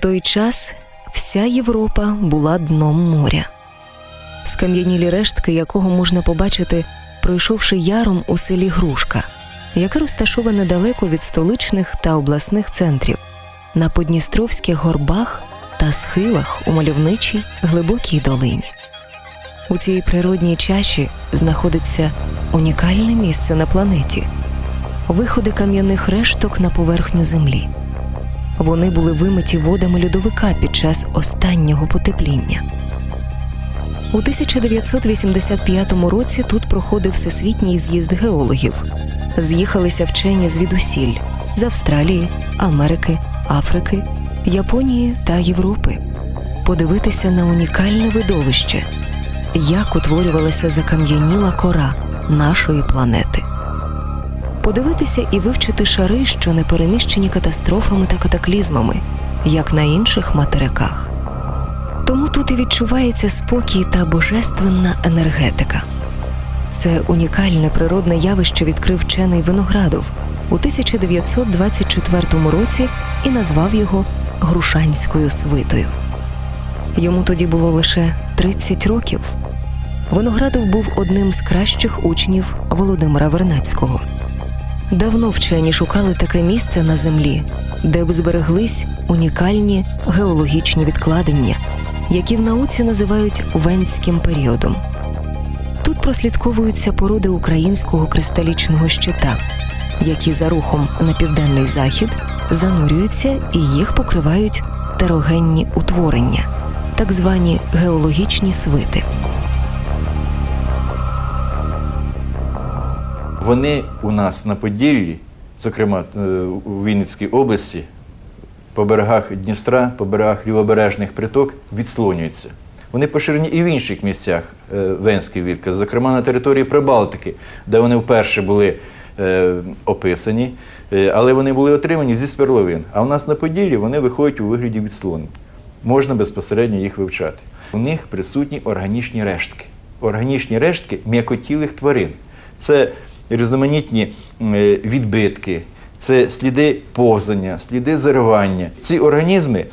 Той час вся Європа була дном моря, скам'янілі рештки якого можна побачити, пройшовши яром у селі Грушка, яке розташоване далеко від столичних та обласних центрів, на Подністровських горбах та схилах у мальовничій глибокій долині. У цій природній чаші знаходиться унікальне місце на планеті виходи кам'яних решток на поверхню землі. Вони були вимиті водами льодовика під час останнього потепління. У 1985 році тут проходив всесвітній з'їзд геологів. З'їхалися вчені звідусіль з Австралії, Америки, Африки, Японії та Європи подивитися на унікальне видовище, як утворювалася закам'яніла кора нашої планети подивитися і вивчити шари, що не переміщені катастрофами та катаклізмами, як на інших материках. Тому тут і відчувається спокій та божественна енергетика. Це унікальне природне явище відкрив вчений Виноградов у 1924 році і назвав його Грушанською свитою. Йому тоді було лише 30 років. Виноградов був одним з кращих учнів Володимира Вернацького. Давно вчені шукали таке місце на землі, де б збереглись унікальні геологічні відкладення, які в науці називають венським періодом. Тут прослідковуються породи українського кристалічного щита, які за рухом на південний захід занурюються і їх покривають терогенні утворення, так звані геологічні свити. Вони у нас на Поділлі, зокрема е, у Вінницькій області, по берегах Дністра, по берегах лівобережних приток відслонюються. Вони поширені і в інших місцях е, Венської відказ, зокрема на території Прибалтики, де вони вперше були е, описані, але вони були отримані зі сверловин. А у нас на Поділлі вони виходять у вигляді відслонень. Можна безпосередньо їх вивчати. У них присутні органічні рештки. Органічні рештки м'якотілих тварин. Це різноманітні е, відбитки, це сліди повзання, сліди заривання. Ці організми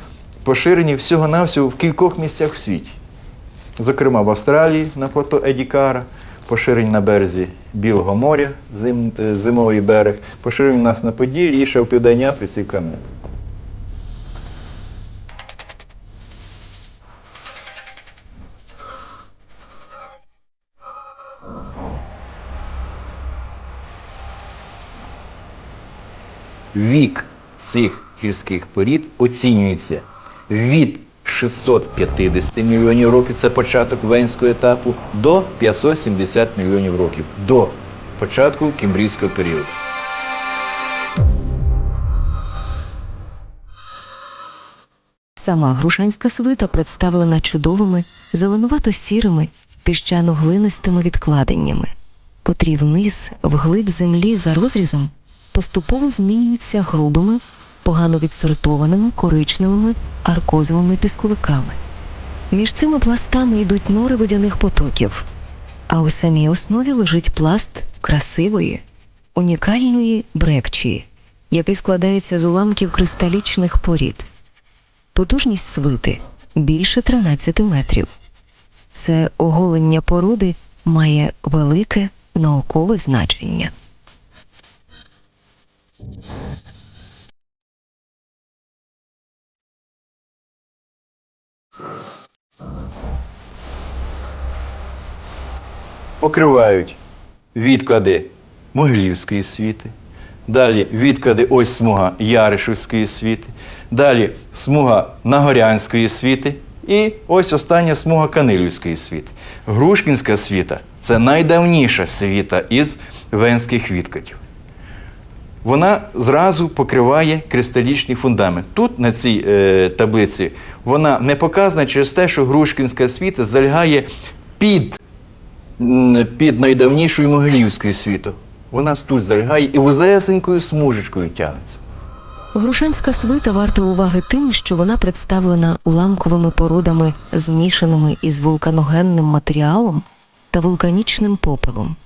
поширені всього-навсього в кількох місцях в світі. Зокрема, в Австралії на плато Едікара, поширені на березі Білого моря, зим, е, зимовий берег, поширені у нас на Поділлі і ще в Південній Африці і Канаді. Вік цих гірських порід оцінюється від 650 мільйонів років, це початок венського етапу, до 570 мільйонів років до початку кімбрійського періоду. Сама грушанська свита представлена чудовими зеленувато-сірими піщано-глинистими відкладеннями, котрі вниз, вглиб землі за розрізом, поступово змінюються грубими, погано відсортованими коричневими аркозовими пісковиками. Між цими пластами йдуть нори водяних потоків, а у самій основі лежить пласт красивої, унікальної брекчії, який складається з уламків кристалічних порід. Потужність свити більше 13 метрів. Це оголення породи має велике наукове значення. Покривають відклади Могилівської світи, далі відклади ось смуга Яришівської світи, далі смуга Нагорянської світи і ось остання смуга Канилівської світи. Грушкінська світа це найдавніша світа із венських відкладів. Вона зразу покриває кристалічний фундамент. Тут, на цій е, таблиці, вона не показана через те, що Грушкінська світа залягає під під найдавнішою Могилівською світу. Вона тут залягає і вузесенькою смужечкою тягнеться. Грушанська свита варта уваги тим, що вона представлена уламковими породами, змішаними із вулканогенним матеріалом та вулканічним попелом.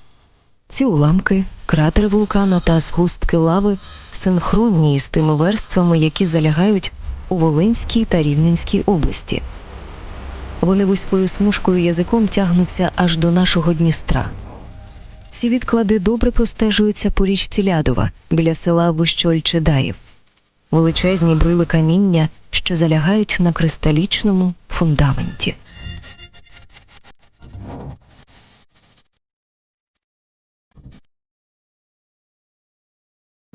Ці уламки, кратери вулкана та згустки лави синхронні з тими верствами, які залягають у Волинській та Рівненській області. Вони вузькою смужкою язиком тягнуться аж до нашого Дністра. Ці відклади добре простежуються по річці Лядова біля села Вищоль-Чедаїв. Величезні брили каміння, що залягають на кристалічному фундаменті.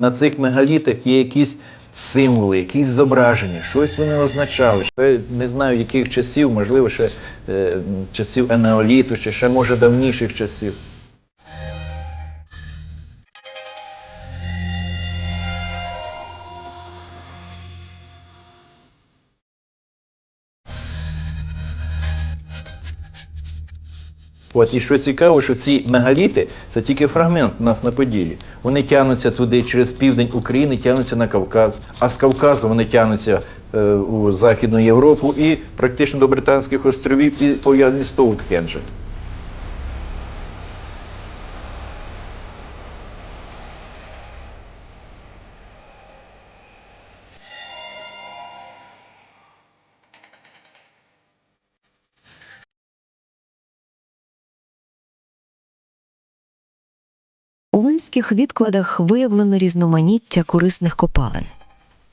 На цих мегалітах є якісь символи, якісь зображення, щось вони означали. Я не знаю, яких часів, можливо, ще е, часів енеоліту, чи ще може давніших часів. От і що цікаво, що ці мегаліти це тільки фрагмент у нас на Поділлі. Вони тягнуться туди через південь України, тягнуться на Кавказ, а з Кавказу вони тягнуться е, у Західну Європу і практично до Британських островів і пов'язані з Тоукхенджем. У винських відкладах виявлено різноманіття корисних копалин.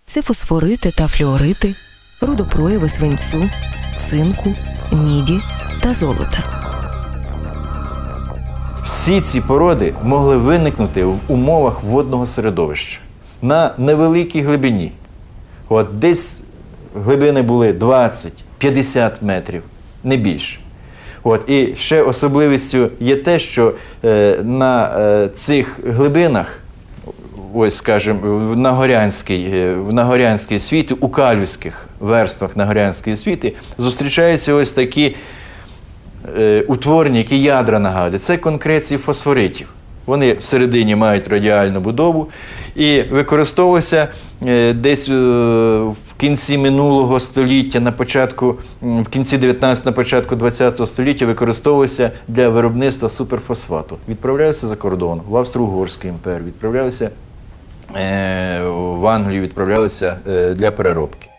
Це фосфорити та флюорити, рудопрояви свинцю, цинку, міді та золота. Всі ці породи могли виникнути в умовах водного середовища на невеликій глибині. От десь глибини були 20-50 метрів, не більше. От, і ще особливістю є те, що е, на е, цих глибинах, ось скажімо, в Нагорянській, е, в Нагорянській світі, у калівських верствах Нагорянської світи зустрічаються ось такі е, утворення, які ядра нагадують, це конкреції фосфоритів. Вони всередині мають радіальну будову і використовувалися е, десь е, в кінці минулого століття, на початку, в кінці 19 на початку 20 століття використовувалися для виробництва суперфосфату. Відправлялися за кордон в Австро-Угорську імперію, відправлялися е, в Англію, відправлялися для переробки.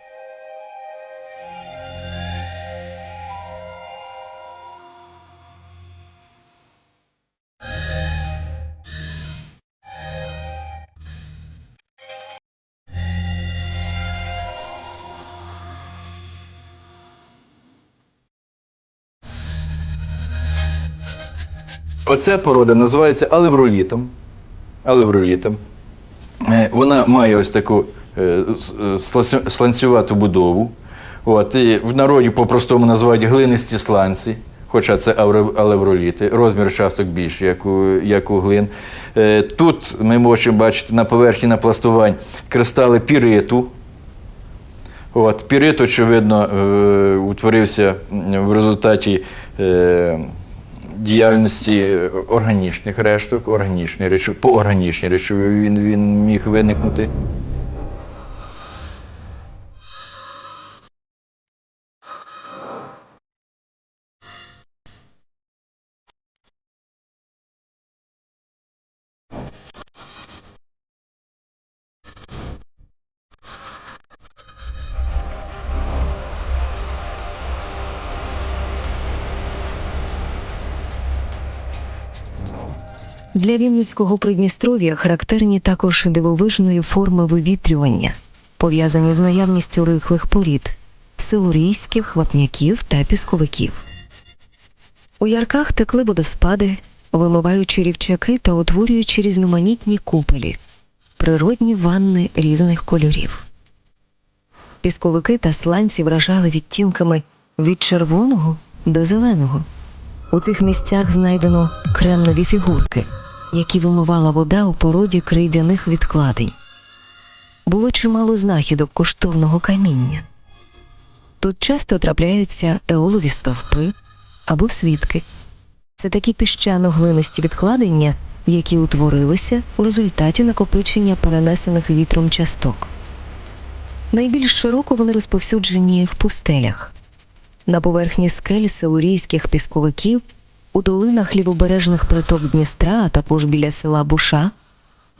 Оця порода називається алевролітом. Алевролітом. Е, Вона має ось таку е, е, сланцювату будову. От, і в народі по-простому називають глинисті сланці, хоча це алевроліти. Розмір часток більший, як у, як у глин. Тут ми можемо бачити на поверхні напластувань кристали піриту. От, пірит, очевидно, утворився в результаті діяльності органічних решток, органічні речові, по органічній речові він, він міг виникнути. Для Вінницького Придністров'я характерні також дивовижної форми вивітрювання, пов'язані з наявністю рихлих порід, силурійських, вапняків та пісковиків. У ярках текли водоспади, вимиваючи рівчаки та утворюючи різноманітні купелі, природні ванни різних кольорів. Пісковики та сланці вражали відтінками від червоного до зеленого. У цих місцях знайдено кремнові фігурки, які вимивала вода у породі крейдяних відкладень. Було чимало знахідок коштовного каміння. Тут часто трапляються еолові стовпи або свідки. Це такі піщано-глинисті відкладення, які утворилися у результаті накопичення перенесених вітром часток. Найбільш широко вони розповсюджені в пустелях на поверхні скель силурійських пісковиків, у долинах лівобережних приток Дністра, а також біля села Буша,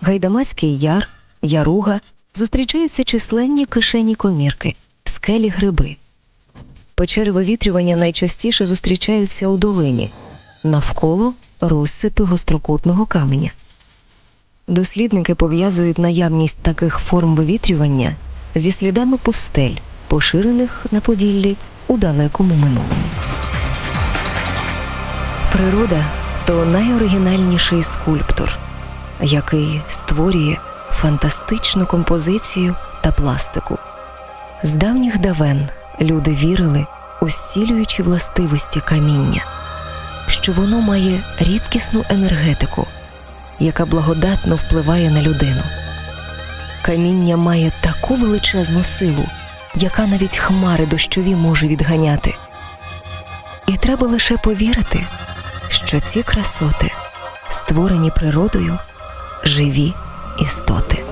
Гайдамацький яр, Яруга зустрічаються численні кишені комірки, скелі гриби. Печери вивітрювання найчастіше зустрічаються у долині, навколо розсипи гострокутного каменя. Дослідники пов'язують наявність таких форм вивітрювання зі слідами пустель, поширених на Поділлі у далекому минулому. Природа то найоригінальніший скульптор, який створює фантастичну композицію та пластику. З давніх давен люди вірили у зцілюючі властивості каміння, що воно має рідкісну енергетику, яка благодатно впливає на людину. Каміння має таку величезну силу, яка навіть хмари дощові може відганяти. І треба лише повірити, що ці красоти створені природою живі істоти.